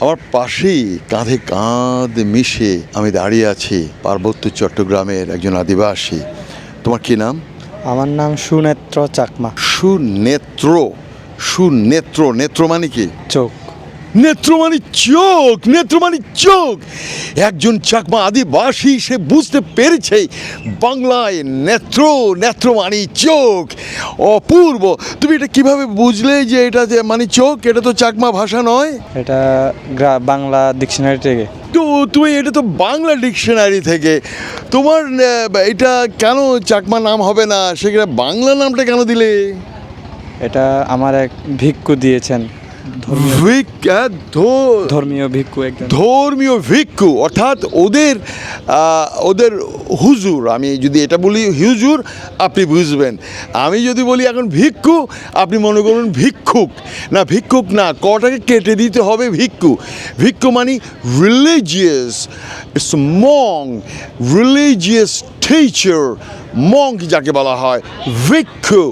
আমার পাশেই কাঁধে কাঁধ মিশে আমি দাঁড়িয়ে আছি পার্বত্য চট্টগ্রামের একজন আদিবাসী। তোমার কি নাম? আমার নাম সুনেত্র চাকমা। সুনেত্র? সুনেত্র নেত্র মানে কি? চোখ। নেত্র মানে চোখ নেত্র মানে চোখ। একজন চাকমা আদিবাসী সে বুঝতে পেরেছে বাংলায় নেত্র নেত্র মানে চোখ। অপূর্ব। তুমি এটা কীভাবে বুঝলে যে এটা যে মানে চোখ? এটা তো চাকমা ভাষা নয়। এটা বাংলা ডিকশনারি থেকে। তো তুমি এটা তো বাংলা ডিকশনারি থেকে। তোমার এটা কেন চাকমা নাম হবে না? সেখানে বাংলা নামটা কেন দিলে? এটা আমার এক ভিক্ষু দিয়েছেন। ধর্মীয় ধো- ধর্মীয় ভিক্ষু ধর্মীয় ভিক্ষু অর্থাৎ ওদের ওদের হুজুর আমি যদি এটা বলি হুজুর আপনি বুঝবেন। আমি যদি বলি এখন ভিক্ষু আপনি মনে করুন ভিক্ষুক। না ভিক্ষুক না কটাকে কেটে দিতে হবে ভিক্ষু। ভিক্ষু মানে religious it's monk religious teacher monk যাকে বলা হয় ভিক্ষু।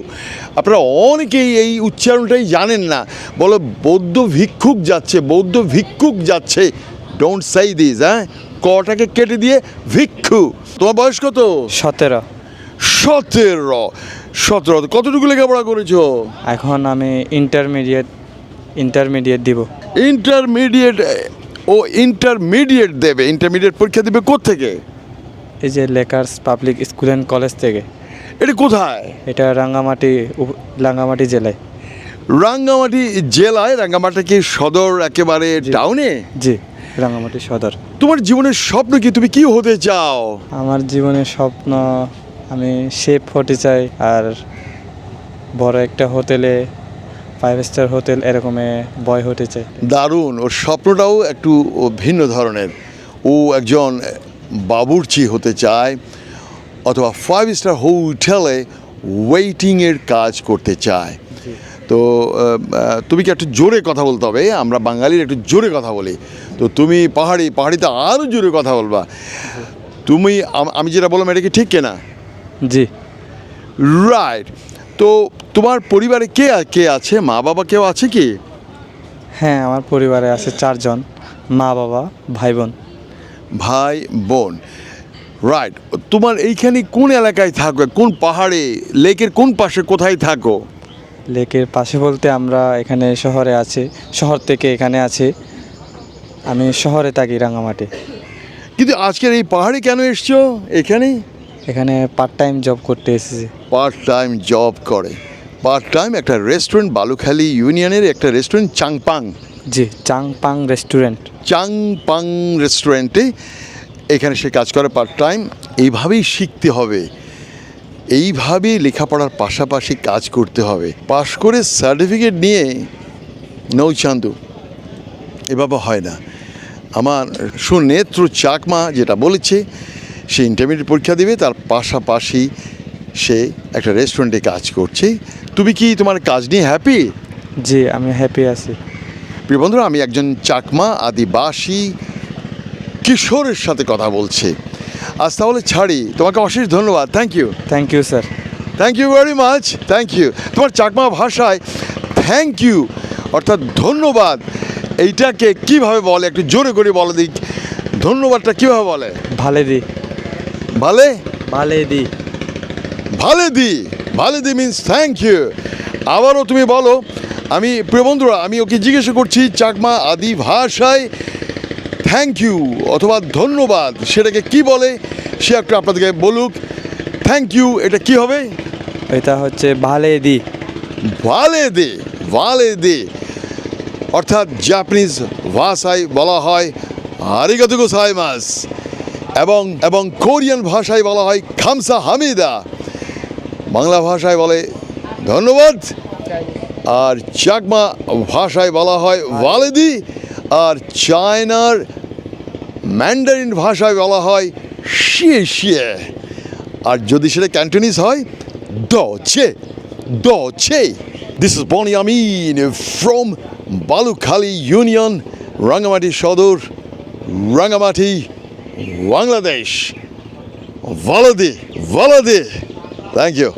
আপনারা অনেকেই এই উচ্চারণটাই জানেন না। বলে বৌদ্ধ ভিক্ষুক যাচ্ছে বৌদ্ধ ভিক্ষুক যাচ্ছে। ডোন্ট সাই দিস হ্যাঁ? কটাকে কেটে দিয়ে? ভিক্ষু। তোমার বয়স কত? সতেরো। সতেরো। সতেরো। কতটুকু লেখাপড়া করেছ? এখন আমি ইন্টারমিডিয়েট ইন্টারমিডিয়েট দিব। ইন্টারমিডিয়েট ও ইন্টারমিডিয়েট দেবে। ইন্টারমিডিয়েট পরীক্ষা দেবে থেকে এই যে Lakers public school and college থেকে। এটা কোথায়? এটা রাঙ্গামাটি উপ- রাঙ্গামাটি জেলায়। রাঙ্গামাটি জেলায়? রাঙ্গামাটি কি সদর একেবারে টাউনে? জি রাঙ্গামাটি সদর। তোমার জীবনের স্বপ্ন কি? তুমি কি হতে চাও? আমার জীবনের স্বপ্ন আমি শেফ হতে চাই আর বড় একটা হোটেলে ফাইভ স্টার হোটেল এরকমে বয় হতে চাই। দারুণ। ওর স্বপ্নটাও একটু ও ভিন্ন ধরনের। ও একজন বাবুর্চি হতে চায় অথবা ফাইভ স্টার হোটেলে ওয়েটিংয়ের কাজ করতে চায়। তো তুমি কি একটু জোরে কথা বলতে হবে? আমরা বাঙালির একটু জোরে কথা বলি। তো তুমি পাহাড়ি পাহাড়িতে আরও জোরে কথা বলবা। তুমি আমি যেটা বললাম এটা কি ঠিক কেনা? জি। রাইট তো তোমার পরিবারে কে কে আছে? মা বাবা কেউ আছে কি? হ্যাঁ আমার পরিবারে আছে চারজন। মা বাবা ভাই বোন। ভাই বোন। রাইট তোমার এইখানে কোন এলাকায় থাকো? কোন পাহাড়ে লেকের কোন পাশে কোথায় থাকো? লেকের পাশে বলতে আমরা এখানে শহরে আছি শহর থেকে এখানে আছি। আমি শহরে থাকি রাঙামাটি কিন্তু আজকের এই পাহাড়ে কেন এসছো এখানে? এখানে পার্ট টাইম জব করতে এসেছি। পার্ট টাইম জব করে। পার্ট টাইম একটা রেস্টুরেন্ট বালুখালী ইউনিয়নের একটা রেস্টুরেন্ট চাংপাং। জি চাংপাং রেস্টুরেন্ট। চাংপাং রেস্টুরেন্টে এখানে সে কাজ করে পার্ট টাইম এইভাবেই শিখতে হবে। এইভাবেই লেখাপড়ার পাশাপাশি কাজ করতে হবে। পাশ করে সার্টিফিকেট নিয়ে নৌচান্দু এভাবে হয় না। আমার সুনেত্র চাকমা যেটা বলেছে সে ইন্টারমিডিয়েট পরীক্ষা দেবে তার পাশাপাশি সে একটা রেস্টুরেন্টে কাজ করছে। তুমি কি তোমার কাজ নিয়ে হ্যাপি জি আমি হ্যাপি আছি। প্রিয় বন্ধুরা আমি একজন চাকমা আদিবাসী কিশোরের সাথে কথা বলছি। আজ তাহলে ছাড়ি। তোমাকে অশেষ ধন্যবাদ। Thank you thank you sir thank you very much thank you তোমার চাকমা ভাষায় থ্যাংক ইউ অর্থাৎ ধন্যবাদ। এইটাকে কীভাবে বলে? একটু জোরে করে বলে দিক ধন্যবাদটা কীভাবে বলে? ভালে দি ভালে? ভালে দি ভালে দি ভালে দি মিনস থ্যাংক ইউ আবারও তুমি বলো আমি প্রিয় বন্ধুরা আমি ওকে জিজ্ঞাসা করছি চাকমা আদি ভাষায় থ্যাংক ইউ অথবা ধন্যবাদ সেটাকে কি বলে? সে একটু আপনাদেরকে বলুক থ্যাংক ইউ এটা কি হবে? এটা হচ্ছে ভালে দি ভালে দে ভালে দে অর্থাৎ জাপানিজ ভাষায় বলা হয় আরিগাতো সাইমাস এবং এবং কোরিয়ান ভাষায় বলা হয় খামসা হামিদা। বাংলা ভাষায় বলে ধন্যবাদ। আর চাকমা ভাষায় বলা হয় ওয়ালেদি, আর চায়নার ম্যান্ডারিন ভাষায় বলা হয় শিয়ে শিয়ে আর যদি সেটা ক্যান্টনিজ হয় দ চে দ ছে this is Boni Amin from Balukhali union Rangamati Sadar Rangamati Bangladesh ভালো দে ভালো থ্যাংক ইউ